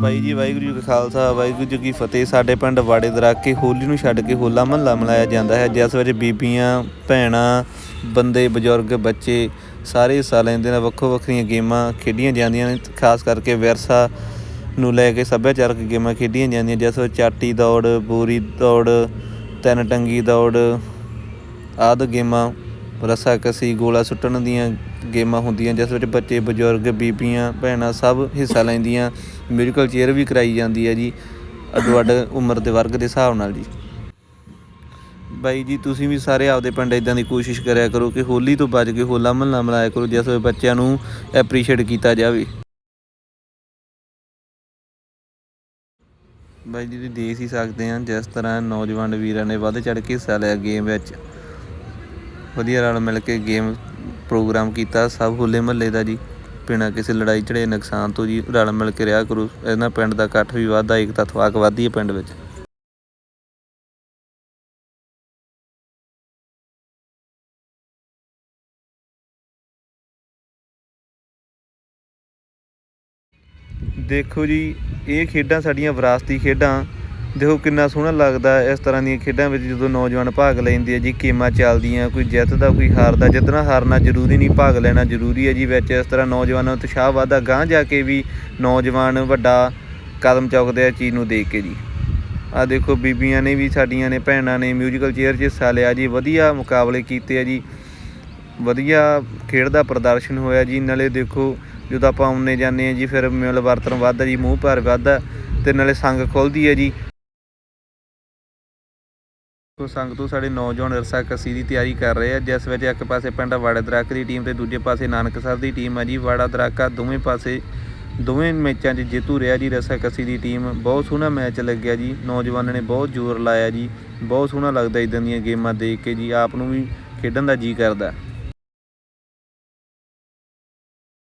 ਬਾਈ ਜੀ, ਵਾਹਿਗੁਰੂ ਜੀ ਕਾ ਖਾਲਸਾ, ਵਾਹਿਗੁਰੂ ਜੀ ਕੀ ਫਤਿਹ। ਸਾਡੇ ਪਿੰਡ ਵਾੜੇ ਦਰਾਕੇ ਹੋਲੀ ਨੂੰ ਛੱਡ ਕੇ ਹੋਲਾ ਮਹੱਲਾ ਮਨਾਇਆ ਜਾਂਦਾ ਹੈ, ਜਿਸ ਵਿੱਚ ਬੀਬੀਆਂ, ਭੈਣਾਂ, ਬੰਦੇ, ਬਜ਼ੁਰਗ, ਬੱਚੇ ਸਾਰੇ ਹਿੱਸਾ ਲੈਂਦੇ ਨੇ। ਵੱਖੋ ਵੱਖਰੀਆਂ ਗੇਮਾਂ ਖੇਡੀਆਂ ਜਾਂਦੀਆਂ ਨੇ, ਖਾਸ ਕਰਕੇ ਵਿਰਸਾ ਨੂੰ ਲੈ ਕੇ ਸੱਭਿਆਚਾਰਕ ਗੇਮਾਂ ਖੇਡੀਆਂ ਜਾਂਦੀਆਂ, ਜਿਸ ਵਿੱਚ ਚਾਟੀ ਦੌੜ, ਬੋਰੀ ਦੌੜ, ਤਿੰਨ ਟੰਗੀ ਦੌੜ ਆਦਿ ਗੇਮਾਂ ਰੱਸਾਕਸੀ ਗੋਲਾ ਸੁੱਟਣ ਦੀਆਂ ਗੇਮਾਂ ਹੁੰਦੀਆਂ, ਜਿਸ ਵਿੱਚ ਬੱਚੇ, ਬਜ਼ੁਰਗ, ਬੀਬੀਆਂ, ਭੈਣਾਂ ਸਭ ਹਿੱਸਾ ਲੈਂਦੀਆਂ, ਮਿਊਜ਼ੀਕਲ ਚੇਅਰ ਵੀ ਕਰਾਈ ਜਾਂਦੀ ਹੈ ਜੀ ਅੱਡੋ ਅੱਡ ਉਮਰ ਦੇ ਵਰਗ ਦੇ ਹਿਸਾਬ ਨਾਲ ਜੀ। ਬਾਈ ਜੀ, ਤੁਸੀਂ ਵੀ ਸਾਰੇ ਆਪਦੇ ਪਿੰਡ ਇਦਾਂ ਦੀ ਕੋਸ਼ਿਸ਼ ਕਰਿਆ ਕਰੋ ਕਿ ਹੋਲੀ ਤੋਂ ਬਚ ਕੇ ਹੋਲਾ ਮਹੱਲਾ ਮਨਾਇਆ ਕਰੋ, ਜਿਸ ਵਿੱਚ ਬੱਚਿਆਂ ਨੂੰ ਐਪਰੀਸ਼ੀਏਟ ਕੀਤਾ ਜਾਵੇ। ਬਾਈ ਜੀ, ਤੁਸੀਂ ਦੇਖ ਹੀ ਸਕਦੇ ਆ ਜਿਸ ਤਰ੍ਹਾਂ ਨੌਜਵਾਨ ਵੀਰਾਂ ਨੇ ਵੱਧ ਚੜ ਕੇ ਹਿੱਸਾ ਲਿਆ ਗੇਮ ਵਿੱਚ। ਵਧੀਆ ਰਲ ਮਿਲ ਕੇ ਗੇਮ ਪ੍ਰੋਗਰਾਮ ਕੀਤਾ, ਸਭ ਹੋਲੇ ਮਹੱਲੇ ਦਾ ਜੀ, ਬਿਨਾਂ ਕਿਸੇ ਲੜਾਈ ਝੜੇ ਨੁਕਸਾਨ ਤੋਂ ਜੀ ਰਲ ਮਿਲ ਕੇ ਰਿਹਾ ਕਰੋ। ਇਹਨਾਂ ਪਿੰਡ ਦਾ ਇਕੱਠ ਵੀ ਵੱਧਦਾ ਏਕਤਾ ਥਵਾਕ ਵੱਧਦੀ ਹੈ ਪਿੰਡ ਵਿੱਚ। ਦੇਖੋ ਜੀ, ਇਹ ਖੇਡਾਂ ਸਾਡੀਆਂ ਵਿਰਾਸਤੀ ਖੇਡਾਂ। ਦੇਖੋ ਕਿੰਨਾ ਸੋਹਣਾ ਲੱਗਦਾ ਇਸ ਤਰ੍ਹਾਂ ਦੀਆਂ ਖੇਡਾਂ ਵਿੱਚ ਜਦੋਂ ਨੌਜਵਾਨ ਭਾਗ ਲੈਂਦੇ ਆ ਜੀ, ਗੇਮਾਂ ਚੱਲਦੀਆਂ, ਕੋਈ ਜਿੱਤਦਾ ਕੋਈ ਹਾਰਦਾ ਜਿੱਤਣਾ, ਹਾਰਨਾ ਜ਼ਰੂਰੀ ਨਹੀਂ, ਭਾਗ ਲੈਣਾ ਜ਼ਰੂਰੀ ਹੈ ਜੀ ਵਿੱਚ। ਇਸ ਤਰ੍ਹਾਂ ਨੌਜਵਾਨਾਂ ਨੂੰ ਉਤਸ਼ਾਹ ਵੱਧਦਾ ਗਾਂਹ ਜਾ ਕੇ ਵੀ ਨੌਜਵਾਨ ਵੱਡਾ ਕਦਮ ਚੁੱਕਦੇ ਆ ਚੀਜ਼ ਨੂੰ ਦੇਖ ਕੇ ਜੀ। ਆ ਦੇਖੋ ਬੀਬੀਆਂ ਨੇ ਵੀ, ਸਾਡੀਆਂ ਨੇ, ਭੈਣਾਂ ਨੇ ਮਿਊਜ਼ੀਕਲ ਚੇਅਰ 'ਚ ਹਿੱਸਾ ਲਿਆ ਜੀ, ਵਧੀਆ ਮੁਕਾਬਲੇ ਕੀਤੇ ਆ ਜੀ। ਵਧੀਆ ਖੇਡ ਦਾ ਪ੍ਰਦਰਸ਼ਨ ਹੋਇਆ ਜੀ, ਨਾਲੇ ਦੇਖੋ ਜਦੋਂ ਆਪਾਂ ਆਉਨੇ ਜਾਂਦੇ ਆ ਜੀ, ਫਿਰ ਮਿਲ ਵਰਤਨ ਵੱਧਦਾ ਜੀ, ਮੂੰਹ ਭਾਰ ਵੱਧਦਾ ਤੇ ਨਾਲੇ ਸੰਗ ਖੁੱਲਦੀ ਹੈ ਜੀ। ਸੋ ਸੰਗ ਤੋਂ ਸਾਡੇ ਨੌਜਵਾਨ ਰਸਾ ਕੱਸੀ ਦੀ ਤਿਆਰੀ ਕਰ ਰਹੇ ਆ। ਜਿਸ ਵਿੱਚ ਇੱਕ ਪਾਸੇ ਪਿੰਡ ਵਾੜਾ ਦਰਾਕ ਦੀ ਟੀਮ ਤੇ ਦੂਜੇ ਪਾਸੇ ਨਾਨਕ ਸਾਹਿਬ ਦੀ ਟੀਮ ਆ ਜੀ। ਵਾੜਾ ਦਰਾਕਾ ਦੋਵੇਂ ਪਾਸੇ, ਦੋਵੇਂ ਮੈਚਾਂ 'ਚ ਜੇਤੂ ਰਿਹਾ ਜੀ ਰਸਾ ਕੱਸੀ ਦੀ ਟੀਮ। ਬਹੁਤ ਸੋਹਣਾ ਮੈਚ ਲੱਗਿਆ ਜੀ। ਨੌਜਵਾਨਾਂ ਨੇ ਬਹੁਤ ਜ਼ੋਰ ਲਾਇਆ ਜੀ। ਬਹੁਤ ਸੋਹਣਾ ਲੱਗਦਾ ਇਦਾਂ ਦੀਆਂ ਗੇਮਾਂ ਦੇਖ ਕੇ ਜੀ। ਆਪ ਨੂੰ ਵੀ ਖੇਡਣ ਦਾ ਜੀ ਕਰਦਾ।